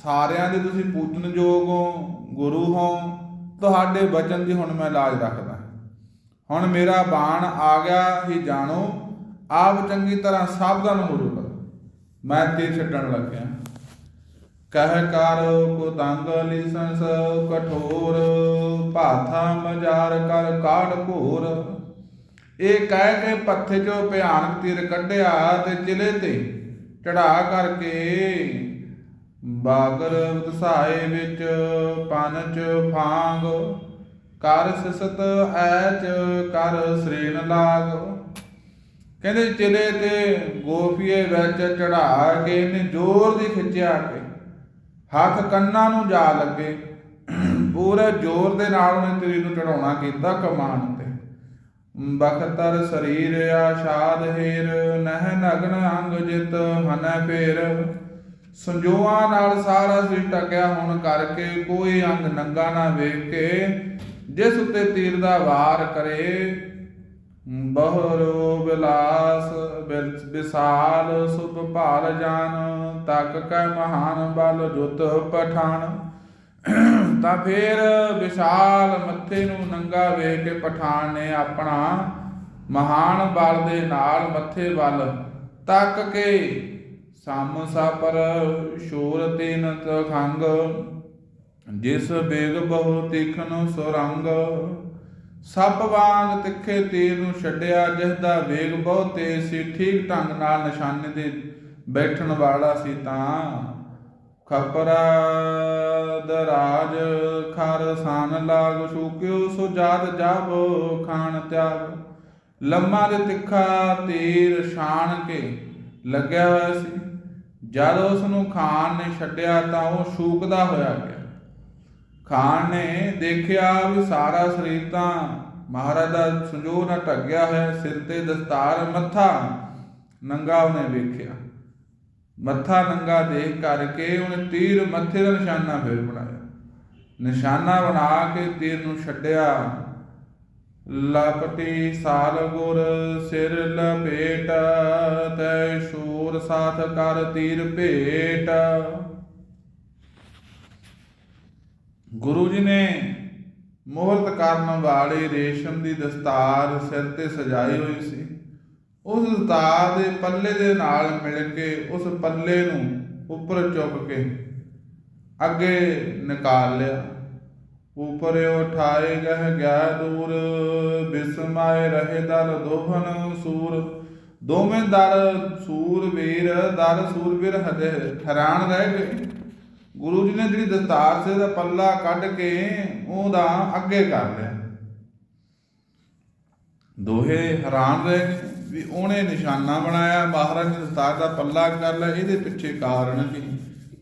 ਸਾਰਿਆਂ ਦੇ ਤੁਸੀਂ ਪੂਜਨ ਹੋ, ਗੁਰੂ ਹੋ, ਤੁਹਾਡੇ ਬਚਨ ਦੀ ਹੁਣ ਮੈਂ ਲਾਜ ਰੱਖਦਾ। ਹੁਣ ਮੇਰਾ ਬਾਣ ਆ ਗਿਆ, ਹੀ ਜਾਣੋ, ਆਪ ਚੰਗੀ ਤਰ੍ਹਾਂ ਸਾਵਧਾਨ ਹੋ ਜਾਓ ਮੈਂ ਤੀਰ ਛੱਡਣ ਲੱਗਿਆ। ਕਹਿ ਕਰ ਕੋ ਦੰਗ ਲਿਸੰਸ ਕਠੋਰ, ਭਾਥਾ ਮਜਾਰ ਕਰ ਕਾੜ ਘੋਰ। ਇਹ ਕਹਿ ਕੇ ਪੱਥੇ ਚੋਂ ਭਿਆਨਕ ਤੀਰ ਕੱਢਿਆ ਤੇ ਚਿਲੇ ਤੇ ਚੜਾ ਕਰਕੇ ਬਾਗਰ ਵਸਾਏ ਵਿੱਚ ਪਨਚ ਫਾਂਗ, ਕਰ ਸਿਸਤ ਐਚ ਕਰ ਸ੍ਰੇਣ ਲਾਗ। ਕਹਿੰਦੇ ਚਿਲੇ ਤੇ ਗੋਫੀਏ ਵਿੱਚ ਚੜਾ ਕੇ ਇਹਨੇ ਜ਼ੋਰ ਦੀ ਖਿੱਚਿਆ ਕੇ ਹੱਥ ਕੰਨਾਂ ਨੂੰ ਜਾ ਲੱਗੇ। ਪੂਰੇ ਜ਼ੋਰ ਦੇ ਨਾਲ ਉਹਨੇ ਤੀਰ ਨੂੰ ਚੜਾਉਣਾ ਕੀਤਾ ਕਮਾਨ। ਬਖਤਰ ਸਰੀਰ ਆਸ਼ਾਦ ਹੀਰ, ਨਹਿ ਨਗਨ ਅੰਗ ਜਿਤ ਹਨੈ ਫੇਰ ਸੰਜੋਆਂ ਨਾਲ ਸਾਰਾ ਸਿਰ ਟਕਿਆ ਹੁਣ ਕਰਕੇ ਕੋਈ ਅੰਗ ਨੰਗਾ ਨਾ ਵੇਖ ਕੇ ਜਿਸ ਉਤੇ ਤੀਰ ਦਾ ਵਾਰ ਕਰੇ। ਬਹਰੋ ਬਿਲਾਸ ਵਿਸਾਲ ਸੁਭ ਭਾਲ ਜਾਨ, ਤੱਕ ਕੈ ਮਹਾਨ ਬਲ ਜੁਤ ਪਠਾਨ। ਤਾਂ ਫਿਰ ਵਿਸ਼ਾਲ ਮੱਥੇ ਨੂੰ ਨੰਗਾ ਵੇਖ ਕੇ ਪਠਾਨ ਨੇ ਆਪਣਾ ਮਹਾਨ ਬਲ ਦੇ ਨਾਲ ਮੱਥੇ ਵੱਲ ਤੱਕ ਕੇ ਸਮ ਸਾਪਰ ਸ਼ੂਰ ਤੀਨ ਤਖੰਗ, ਜਿਸ ਬੇਗ ਬਹੁ ਤੀਖਨ ਸੁਰੰਗ। ਸੱਪ ਵਾਂਗ ਤਿੱਖੇ ਤੀਰ ਨੂੰ ਛੱਡਿਆ, ਜਿਸ ਦਾ ਵੇਗ ਬਹੁਤ ਤੇਜ਼ ਸੀ, ਠੀਕ ਢੰਗ ਨਾਲ ਨਿਸ਼ਾਨੇ ਦੇ ਬੈਠਣ ਵਾਲਾ ਸੀ ਤਾਂ ਖਪਰਾ ਦਰਾਜ ਖਰ ਸਾਨ ਲਾਗ ਸ਼ੂਕਿਓ ਸੋ ਜਾਤ ਜਾਬ ਖਾਨ ਤਿਆਗ। ਲੰਮਾ ਦੇ ਤਿੱਖਾ ਤੀਰ ਛਾਣ ਕੇ ਲੱਗਿਆ ਹੋਇਆ ਸੀ। ਜਦ ਉਸ ਨੂੰ ਖਾਨ ਨੇ ਛੱਡਿਆ ਤਾਂ ਉਹ ਸ਼ੂਕਦਾ ਹੋਇਆ ਗਿਆ। ਖਾਨ ਨੇ ਦੇਖਿਆ ਵੀ ਸਾਰਾ ਸਰੀਰ ਤਾਂ ਮਹਾਰਾਜ ਦਾ ਸੰਜੋਗ ਨਾਲ ਢੱਗਿਆ ਹੋਇਆ, ਸਿਰ ਤੇ ਦਸਤਾਰ, ਮੱਥਾ ਨੰਗਾ ਉਹਨੇ ਵੇਖਿਆ। ਮੱਥਾ ਨੰਗਾ ਦੇਖ ਕਰਕੇ ਉਹਨੇ ਤੀਰ ਮੱਥੇ ਦਾ ਨਿਸ਼ਾਨਾ ਫੇਰ ਬਣਾਇਆ। ਨਿਸ਼ਾਨਾ ਬਣਾ ਕੇ ਤੀਰ ਨੂੰ ਛੱਡਿਆ। ਲਪਟੀ ਸਾਲ ਗੁਰ ਸਿਰ ਲਪੇਟ, ਤੈ ਸ਼ੂਰ ਸਾਥ ਕਰ ਤੀਰ ਭੇਟ। ਗੁਰੂ ਜੀ ਨੇ ਮੋਹਰਤ ਕਰਨ ਵਾਲੇ ਰੇਸ਼ਮ ਦੀ ਦਸਤਾਰ ਸਿਰ ਤੇ ਸਜਾਈ ਹੋਈ ਸੀ। ਉਸ ਦਸਤਾਰ ਦੇ ਪੱਲੇ ਦੇ ਨਾਲ ਮਿਲ ਕੇ ਉਸ ਪੱਲੇ ਨੂੰ ਉੱਪਰ ਚੁੱਕ ਕੇ ਅੱਗੇ ਨਿਕਾਲ ਲਿਆ। ਉਪਰ ਉਠਾਏ ਗਹਿ ਗਿਆ ਦੂਰ, ਬਿਸਮਾਏ ਰਹੇ ਦਲ ਦੋਹਨ ਸੂਰ। ਦੋਵੇਂ ਦਲ ਸੂਰਵੀਰ ਦਲ ਸੂਰਵੀਰ ਹਦੇ ਹੈਰਾਨ ਰਹਿ ਗਏ। ਗੁਰੂ ਜੀ ਨੇ ਜਿਹੜੀ ਦਸਤਾਰ ਸੇ ਦਾ ਪੱਲਾ ਕੱਢ ਕੇ ਉਹਦਾ ਅੱਗੇ ਕਰ ਲਿਆ। ਦੋਹੇ ਹੈਰਾਨ ਰਹੇ ਗਏ। ਵੀ ਉਹਨੇ ਨਿਸ਼ਾਨਾ ਬਣਾਇਆ, ਮਹਾਰਾਜ ਨੇ ਦਸਤਾਰ ਦਾ ਪੱਲਾ ਕਰ ਲਿਆ, ਇਹਦੇ ਪਿੱਛੇ ਕਾਰਨ ਕੀ?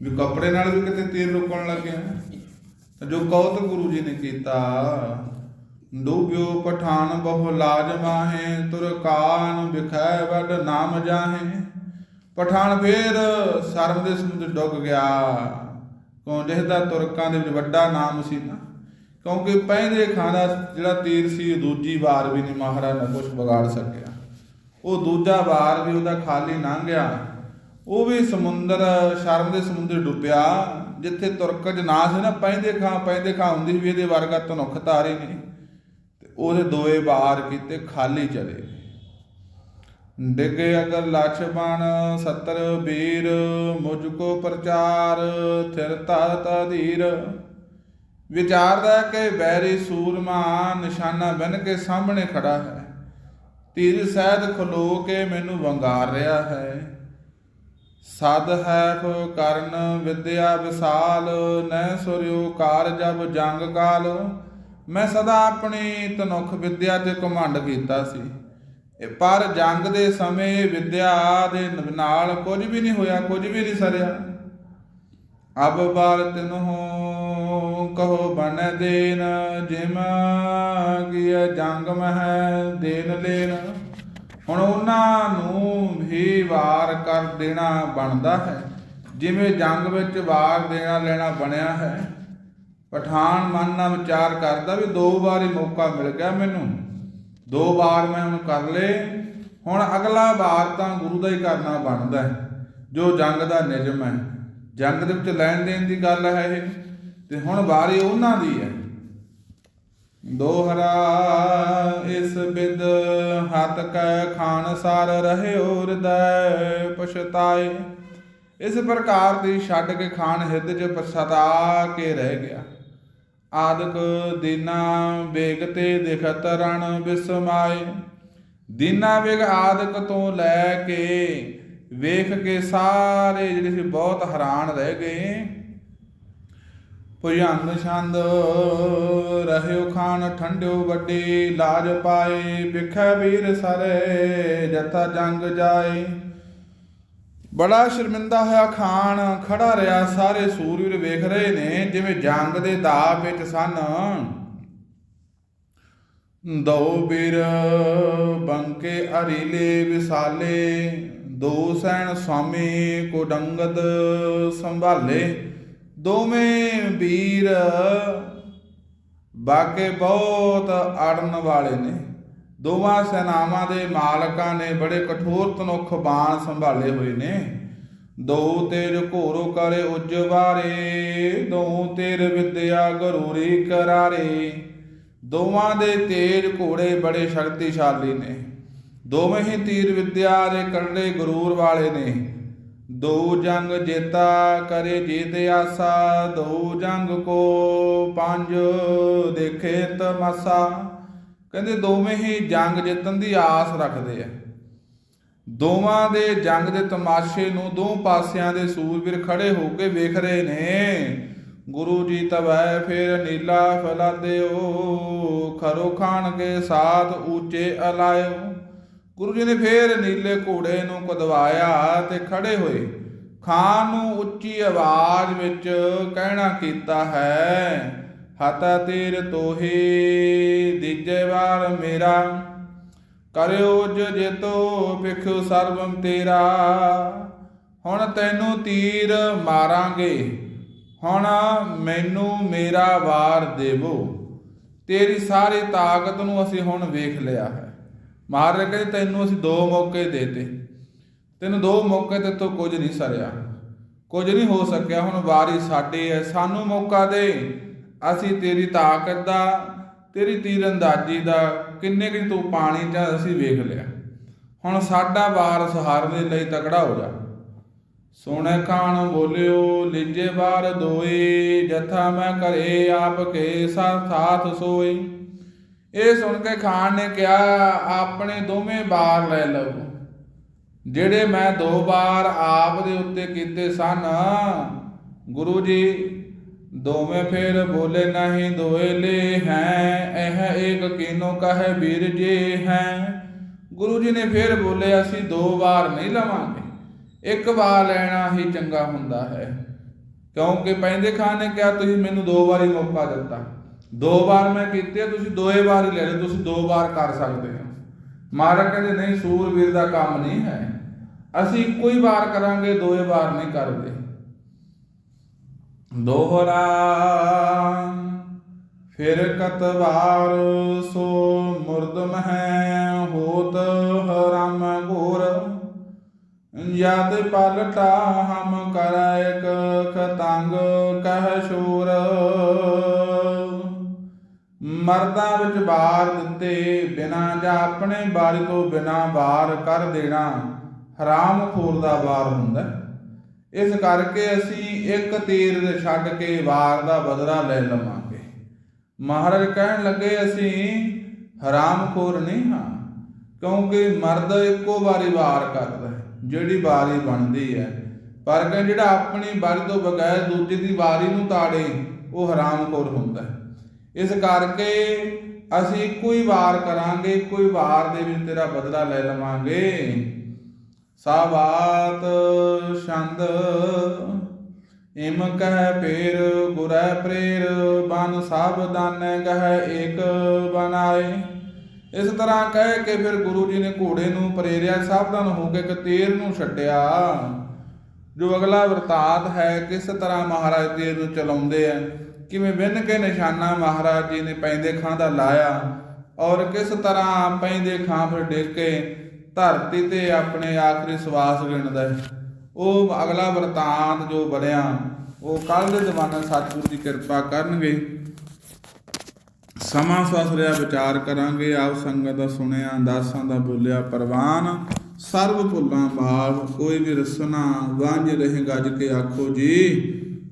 ਵੀ ਕੱਪੜੇ ਨਾਲ ਵੀ ਕਿਤੇ ਤੀਰ ਰੁਕਣ ਲੱਗਿਆ ਤਾਂ ਜੋ ਕੌਤ ਗੁਰੂ ਜੀ ਨੇ ਕੀਤਾ। ਡੂਬਿਓ ਪਠਾਨ ਬਹੁ ਲਾਜ ਮਾਹੇ ਤੁਰਕਾਨ ਵਿਖੈ ਵੱਡ ਨਾਮ ਜਾਹੇ। ਪਠਾਨ ਫੇਰ ਸ਼ਰਮ ਦੇ ਸਮੁੰਦਰ ਡੁੱਬ ਗਿਆ। ਕਿਉਂ ਜਿਹਦਾ ਤੁਰਕਾਂ ਦੇ ਵਿੱਚ ਵੱਡਾ ਨਾਮ ਸੀ ਨਾ? ਕਿਉਂਕਿ ਪਹਿਲੇ ਖਾਨਾ ਜਿਹੜਾ ਤੀਰ ਸੀ ਦੂਜੀ ਵਾਰ ਵੀ ਨਹੀਂ ਮਹਾਰਾਜ ਨੇ ਕੁਝ ਵਿਗਾੜ ਸਕਿਆ। ਉਹ ਦੂਜਾ ਵਾਰ ਵੀ ਉਹਦਾ ਖਾਲੀ ਲੰਘ ਗਿਆ। ਉਹ ਵੀ ਸਮੁੰਦਰ, ਸ਼ਰਮ ਦੇ ਸਮੁੰਦਰ ਡੁੱਬਿਆ, ਜਿੱਥੇ ਤੁਰਕਜ ਨਾ ਸੀ ਨਾ, ਪੈਂਦੇ ਖਾਂ ਪੈਂਦੇ ਖਾਂ ਹੁੰਦੀ ਵੀ ਇਹਦੇ ਵਰਗਾ ਤਨੁਖ ਤਾਰੇ ਨੇ। ਤੇ ਉਹਦੇ ਦੋਏ ਵਾਰ ਕੀਤੇ ਖਾਲੀ ਚਲੇ। ਗਏ ਡਿਗੇ ਅਗਰ ਲਛਮਣ, ਸਤਰ ਵੀਰ, ਮੁਝ ਕੋ ਪ੍ਰਚਾਰ ਥਿਰਤਾ ਤਧੀਰ ਵਿਚਾਰਦਾ ਕਿ ਬੈਰੀ ਸੂਰਮਾ, ਨਿਸ਼ਾਨਾ ਬਨ ਕੇ ਸਾਹਮਣੇ ਖੜਾ ਹੈ। ਤੀਰ ਸਹਿਤ ਖਲੋ ਕੇ ਮੈਨੂੰ ਵੰਗਾਰ ਰਿਹਾ ਹੈ। ਸਦ ਹੈ ਫੋ ਕਰਨ ਵਿਦਿਆ ਵਿਸਾਲ ਨੈ ਸੁਰਿਓ ਕਾਰ ਜਬ ਜੰਗ ਕਾਲ। ਮੈਂ ਸਦਾ ਆਪਣੀ ਤਨੁਖ ਵਿਦਿਆ ਤੇ ਘਮੰਡ ਕੀਤਾ ਸੀ। ਪਰ ਜੰਗ ਦੇ ਸਮੇਂ ਵਿਦਿਆ ਦੇ ਨਾਲ ਕੁਝ ਵੀ ਨਹੀਂ ਹੋਇਆ, ਕੁਝ ਵੀ ਨਹੀਂ ਸਰਿਆ। ਅਬ ਬਾਰ ਤਿਨਹੁ ਕਹੋ ਬਨ ਦੇਨ, ਜਿਮ ਕੀਆ ਜੰਗ ਮਹਿ ਦੇਨ ਲੈਨ। ਹੁਣ ਉਹਨਾਂ ਨੂੰ ਵੀ ਵਾਰ ਕਰ ਦੇਣਾ ਬਣਦਾ ਹੈ, ਜਿਵੇਂ ਜੰਗ ਵਿੱਚ ਵਾਰ ਦੇਣਾ ਲੈਣਾ ਬਣਿਆ ਹੈ। ਪਠਾਨ ਮਨ ਨਾਲ ਵਿਚਾਰ ਕਰਦਾ ਵੀ ਦੋ ਵਾਰ ਹੀ ਮੌਕਾ ਮਿਲ ਗਿਆ ਮੈਨੂੰ। ਦੋ ਵਾਰ ਮੈਂ ਹੁਣ ਕਰ ਲੇ ਹੁਣ ਅਗਲਾ ਵਾਰ ਤਾਂ ਗੁਰੂ ਦਾ ਹੀ ਕਰਨਾ ਬਣਦਾ ਹੈ, ਜੋ ਜੰਗ ਦਾ ਨਿਯਮ ਹੈ। ਜੰਗ ਦੇ ਵਿੱਚ ਲੈਣ ਦੇਣ ਦੀ ਗੱਲ ਹੈ ਇਹ। ਤੇ ਹੁਣ ਵਾਰੀ ਉਹਨਾਂ ਦੀ ਹੈ। ਦੋਹਰਾ ਇਸ ਬਿਦ ਹੱਥ ਕੈ ਖਾਨ ਸਾਰ ਰਹਿਓ ਹਿਰਦੈ ਪਛਤਾਏ। ਇਸ ਪ੍ਰਕਾਰ ਦੀ ਛੱਡ ਕੇ ਖਾਨ ਹਿਰਦ ਚ ਪਛਤਾ ਕੇ ਰਹਿ ਗਿਆ। ਆਦਿਕ ਦੀਨਾ ਵੇਗ ਤੇ ਦਿਖਤ ਰਣ ਬਿਸਮਾਏ। ਦੀਨਾ ਵੇਗ ਆਦਿਕ ਤੋਂ ਲੈ ਕੇ ਵੇਖ ਕੇ ਸਾਰੇ ਜਿਹੜੇ ਸੀ ਬਹੁਤ ਹੈਰਾਨ ਰਹਿ ਗਏ। ਭੁਜੰਗ ਛੰਦ ਰਹਿਓ ਖਾਨ, ਠੰਡਿਓ ਵੱਡੇ ਲਾਜ ਪਾਏ, ਵਿਖੈ ਵੀਰ ਸਰੇ ਜਥਾ ਜੰਗ ਜਾਏ। ਬੜਾ ਸ਼ਰਮਿੰਦਾ ਹੋਇਆ ਖਾਨ, ਖੜਾ ਰਿਹਾ, ਸਾਰੇ ਸੂਰਵੀਰ ਵੇਖ ਰਹੇ ਨੇ, ਜਿਵੇਂ ਜੰਗ ਦੇ ਦਾਅ ਵਿੱਚ ਸਨ। ਦੋ ਬੀਰ ਬੰਕੇ ਅਰੀਲੇ ਵਿਸਾਲੇ ਦੋ ਸੈਣ ਸੁਆਮੀ ਕੋ ਡੰਗਦ ਸੰਭਾਲੇ, ਦੋਵੇਂ ਵੀਰ ਬਾਕੇ ਬਹੁਤ ਅੜਨ ਵਾਲੇ ਨੇ। ਦੋਵਾਂ ਸੈਨਾਵਾਂ ਦੇ ਮਾਲਕਾਂ ਨੇ ਬੜੇ ਕਠੋਰ ਤਨੁਖ ਬਾਣ ਸੰਭਾਲੇ ਹੋਏ ਨੇ। ਦੋ ਤੇਰ ਘੋਰੋ ਕਰੇ ਉਜਵਾਰੇ, ਦੋ ਤੇਰ ਵਿਦਿਆ ਗਰੂਰੀ ਕਰਾਰੇ। ਦੋਵਾਂ ਦੇ ਤੇਜ ਘੋੜੇ ਬੜੇ ਸ਼ਕਤੀਸ਼ਾਲੀ ਨੇ। ਦੋਵੇਂ ਹੀ ਤੀਰ ਵਿਦਿਆ ਦੇ ਕਰੜੇ ਗਰੂਰ ਵਾਲੇ ਨੇ। ਦੋ ਜੰਗ ਜੇਤਾ ਕਰੇ ਜੀਤ ਆਸਾ, ਦੋ ਜੰਗ ਕੋ ਪੰਜ ਦੇਖੇ ਤਮਾਸਾ। ਕਹਿੰਦੇ ਦੋਵੇਂ ਹੀ ਜੰਗ ਜਿੱਤਣ ਦੀ ਆਸ ਰੱਖਦੇ ਆ। ਦੋਵਾਂ ਦੇ ਜੰਗ ਦੇ ਤਮਾਸ਼ੇ ਨੂੰ ਦੋ ਪਾਸਿਆਂ ਦੇ ਸੂਰਵੀਰ ਖੜੇ ਹੋ ਕੇ ਵੇਖ ਰਹੇ ਨੇ। ਗੁਰੂ ਜੀ ਤਵੈ ਫਿਰ ਨੀਲਾ ਫਲਾਦਿਓ, ਖਰੋ ਖਾਣ ਕੇ ਸਾਥ ਉੱਚੇ ਅਲਾਇਓ। ਗੁਰੂ ਜੀ ਨੇ ਫੇਰ ਨੀਲੇ ਘੋੜੇ ਨੂੰ ਕਦਵਾਇਆ ਤੇ ਖੜੇ ਹੋਏ। ਖਾਨ ਨੂੰ ਉੱਚੀ ਆਵਾਜ਼ ਵਿੱਚ ਕਹਿਣਾ ਕੀਤਾ ਹੈ ਹਤਾ ਤੀਰ ਤੋਹੀ, ਦੀਜੇ ਵਾਰ ਮੇਰਾ। ਕਰਿਓ ਜੇਤੋ ਪਿਖਿਓ ਸਰਬਮ ਤੇਰਾ। ਹੁਣ ਤੈਨੂੰ ਤੀਰ ਮਾਰਾਂਗੇ, ਹੁਣ ਮੈਨੂੰ ਮੇਰਾ ਵਾਰ ਦੇਵੋ। ਤੇਰੀ ਸਾਰੀ ਤਾਕਤ ਨੂੰ ਅਸੀਂ ਹੁਣ ਵੇਖ ਲਿਆ ਹੈ। ਮਹਾਰਾਜ ਕਹਿੰਦੇ ਤੈਨੂੰ ਅਸੀਂ ਦੋ ਮੌਕੇ ਦੇਤੇ। ਤੈਨੂੰ ਦੋ ਮੌਕੇ ਤੇ ਤੋਂ ਕੁਝ ਨਹੀਂ ਸਰਿਆ। ਕੁਝ ਨਹੀਂ ਹੋ ਸਕਿਆ, ਹੁਣ ਵਾਰੀ ਸਾਡੀ ਹੈ, ਸਾਨੂੰ ਮੌਕਾ ਦੇ। ਅਸੀਂ ਤੇਰੀ ਤਾਕਤ ਦਾ, ਤੇਰੀ ਤੀਰਅਦਾਜੀ ਦਾ, ਕਿੰਨੇ ਕਿ ਤੂੰ ਪਾਣੀ ਜਾਂ ਅਸੀਂ ਵੇਖ ਲਿਆ। ਹੁਣ ਸਾਡਾ ਵਾਰ ਸਹਾਰਨ ਦੇ ਲਈ ਤਕੜਾ ਹੋ ਜਾ। ਸੋਹਣੇ ਖਾਨ ਬੋਲਿਓ, ਲਿਜੇ ਬਾਰ ਦੋਏ, ਜਥਾ ਮੈਂ ਘਰੇ ਆਪ ਕੇ ਸਾਥ ਸੋਏ। ਇਹ ਸੁਣ ਕੇ ਖਾਨ ਨੇ ਕਿਹਾ, ਆਪਣੇ ਦੋਵੇਂ ਬਾਰ ਲੈ ਲਵੋ ਜਿਹੜੇ ਮੈਂ ਦੋ ਵਾਰ ਆਪ ਦੇ ਉੱਤੇ ਕੀਤੇ ਸਨ, ਗੁਰੂ ਜੀ, ਦੋਵੇਂ ਫਿਰ ਬੋਲੇ ਨਹੀਂ, ਦੋਏ ਲੈ ਹੈ, ਇਹ ਇੱਕ ਕੀਨੋ ਕਹੇ ਵੀਰ ਜੀ ਹੈ? ਗੁਰੂ ਜੀ ਨੇ ਫਿਰ ਬੋਲੇ, ਅਸੀਂ ਦੋ ਵਾਰ ਨਹੀਂ ਲਵਾਂਗੇ। ਇੱਕ ਵਾਰ ਲੈਣਾ ਹੀ ਚੰਗਾ ਹੁੰਦਾ ਹੈ। ਕਿਉਂਕਿ ਪੈਂਦੇ ਖਾਨ ਨੇ ਕਿਹਾ, ਤੁਸੀਂ ਮੈਨੂੰ ਦੋ ਵਾਰੀ ਮੌਕਾ ਦਿੱਤਾ। ਦੋ ਵਾਰ ਮੈਂ ਕੀਤੇ ਤੁਸੀਂ ਦੋਏ ਵਾਰ ਹੀ ਲੈ ਲਓ, ਤੁਸੀਂ ਦੋ ਵਾਰ ਕਰ ਸਕਦੇ ਹੋ। ਮਹਾਰਾਜ ਕਹਿੰਦੇ, ਨਹੀਂ ਸੂਰਵੀਰ ਦਾ ਕੰਮ ਨਹੀਂ ਹੈ। ਅਸੀਂ ਇੱਕੋ ਹੀ ਵਾਰ ਕਰਾਂਗੇ ਦੋਏ ਵਾਰ ਨਹੀਂ ਕਰਦੇ। ਦੋਹਰਾ, ਫਿਰ ਕਤਵਾਰ, ਸੋ ਮੁਰਦ ਮਹਿ ਹੋਤ ਹਰਾਮ ਘੋਰ। ਯਾਦ ਪਲਟਾ ਹਮ ਕਰੈਕ ਖਤੰਗ ਕਹਿ ਸ਼ੂਰ। ਮਰਦਾਂ ਵਿੱਚ ਬਾਰ ਦਿੱਤੇ ਬਿਨਾ ਜਾਂ ਆਪਣੇ ਬਾਰੀ ਤੋਂ ਬਿਨਾ ਬਾਰ ਕਰ ਦੇਣਾ ਹਰਾਮ ਖੋਰ ਦਾ ਵਾਰ ਹੁੰਦਾ। ਇਸ ਕਰਕੇ ਅਸੀਂ ਇੱਕ ਤੀਰ ਛੱਡ ਕੇ ਵਾਰ ਦਾ ਬਦਲਾ ਲੈ ਲਵਾਂਗੇ। ਮਹਾਰਾਜ ਕਹਿਣ ਲੱਗੇ, ਅਸੀਂ ਹਰਾਮ ਖੋਰ ਨਹੀਂ ਹਾਂ, ਕਿਉਂਕਿ ਮਰਦ ਇੱਕੋ ਵਾਰੀ ਵਾਰ ਕਰਦਾ ਜਿਹੜੀ ਵਾਰੀ ਬਣਦੀ ਹੈ। ਪਰ ਕਹਿੰਦੇ ਜਿਹੜਾ ਆਪਣੀ ਵਾਰੀ ਤੋਂ ਬਗੈਰ ਦੂਜੇ ਦੀ ਵਾਰੀ ਨੂੰ ਤਾੜੇ, ਉਹ ਹਰਾਮ ਖੋਰ ਹੁੰਦਾ ਹੈ। ਇਸ ਕਰਕੇ ਅਸੀਂ ਕੋਈ ਵਾਰ ਕਰਾਂਗੇ, ਕੋਈ ਵਾਰ ਦੇ ਵਿੱਚ ਤੇਰਾ ਬਦਲਾ ਲੈ ਲਵਾਂਗੇ। ਸਾਬਾਤ ਛੰਦ ਇਮ ਕਹਿ ਪੇਰ, ਗੁਰੈ ਪ੍ਰੇਰ, ਬਨ ਸਭ ਦਾਨੈ ਗਹਿ ਏਕ ਬਨਾਏ ਇਸ ਤਰ੍ਹਾਂ ਕਹਿ ਕੇ ਫਿਰ ਗੁਰੂ ਜੀ ਨੇ ਘੋੜੇ ਨੂੰ ਪ੍ਰੇਰਿਆ, ਸਾਵਧਾਨ ਹੋ ਕੇ ਕਤੀਰ ਨੂੰ ਛੱਡਿਆ। ਜੋ ਅਗਲਾ ਵਰਤਾਂਤ ਹੈ, ਕਿਸ ਤਰ੍ਹਾਂ ਮਹਾਰਾਜ ਤੀਰ ਨੂੰ ਚਲਾਉਂਦੇ ਆ? ਕਿਵੇਂ ਵਿੰਨ ਕੇ ਨਿਸ਼ਾਨਾ ਮਹਾਰਾਜ ਜੀ ਨੇ ਪੈਂਦੇ ਖਾਂ ਦਾ ਲਾਇਆ ਔਰ ਕਿਸ ਤਰ੍ਹਾਂ ਪੈਂਦੇ ਖਾਂ ਫਿਰ ਡੇਕ ਧਰਤੀ ਤੇ ਆਪਣੇ ਆਖਰੀ ਸਵਾਸ ਗਿਣਦਾ ਹੈ। ਉਹ ਅਗਲਾ ਵਰਤਾਂਤ ਜੋ ਬਣਿਆ ਉਹ ਕੱਲ ਦੇ ਜਮਾਨਾ ਸਤਿਗੁਰੂ ਦੀ ਕਿਰਪਾ ਕਰਨਗੇ। ਸਮਾਂ ਸਵਾਸ ਰਿਆ ਵਿਚਾਰ ਕਰਾਂਗੇ। ਆਪ ਸੰਗਤ ਦਾ ਸੁਣਿਆ, ਦਾਸਾਂ ਦਾ ਬੋਲਿਆ ਪ੍ਰਵਾਨ। ਸਰਬ ਭੁੱਲਾਂ ਮਾਫ ਕੋਈ ਵੀ ਰਸਨਾ, ਵਾਂਝ ਰਹੇ ਗੱਜ ਕੇ ਆਖੋ ਜੀ।